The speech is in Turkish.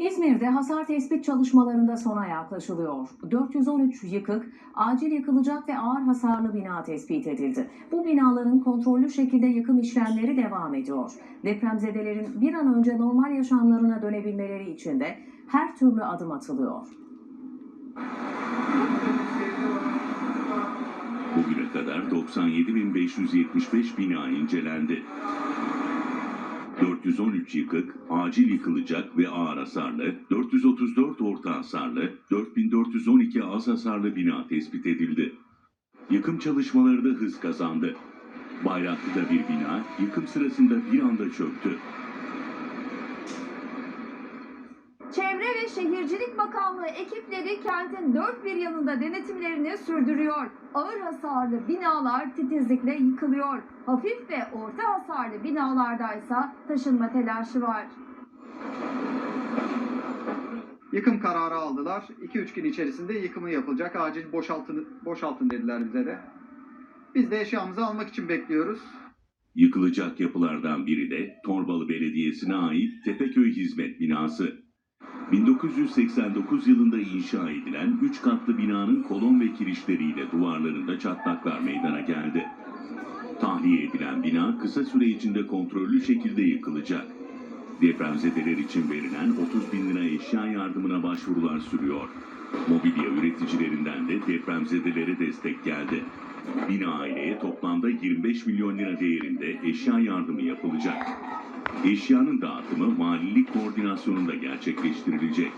İzmir'de hasar tespit çalışmalarında sona yaklaşılıyor. 413 yıkık, acil yıkılacak ve ağır hasarlı bina tespit edildi. Bu binaların kontrollü şekilde yıkım işlemleri devam ediyor. Depremzedelerin bir an önce normal yaşamlarına dönebilmeleri için de her türlü adım atılıyor. Bugüne kadar 97.575 bina incelendi. 413 yıkık, acil yıkılacak ve ağır hasarlı, 434 orta hasarlı, 4412 az hasarlı bina tespit edildi. Yıkım çalışmaları da hız kazandı. Bayraklı'da bir bina yıkım sırasında bir anda çöktü. Çevre ve Şehircilik Bakanlığı ekipleri kentin dört bir yanında denetimlerini sürdürüyor. Ağır hasarlı binalar titizlikle yıkılıyor. Hafif ve orta hasarlı binalardaysa taşınma telaşı var. Yıkım kararı aldılar. 2-3 gün içerisinde yıkımı yapılacak. Acil boşaltın, boşaltın dediler bize de. Biz de eşyamızı almak için bekliyoruz. Yıkılacak yapılardan biri de Torbalı Belediyesi'ne ait Tepeköy Hizmet Binası. 1989 yılında inşa edilen 3 katlı binanın kolon ve kirişleriyle duvarlarında çatlaklar meydana geldi. Tahliye edilen bina kısa süre içinde kontrollü şekilde yıkılacak. Depremzedeler için verilen 30 bin lira eşya yardımına başvurular sürüyor. Mobilya üreticilerinden de depremzedelere destek geldi. Bina aileye toplamda 25 milyon lira değerinde eşya yardımı yapılacak. Eşyanın dağıtımı valilik koordinasyonunda gerçekleştirilecek.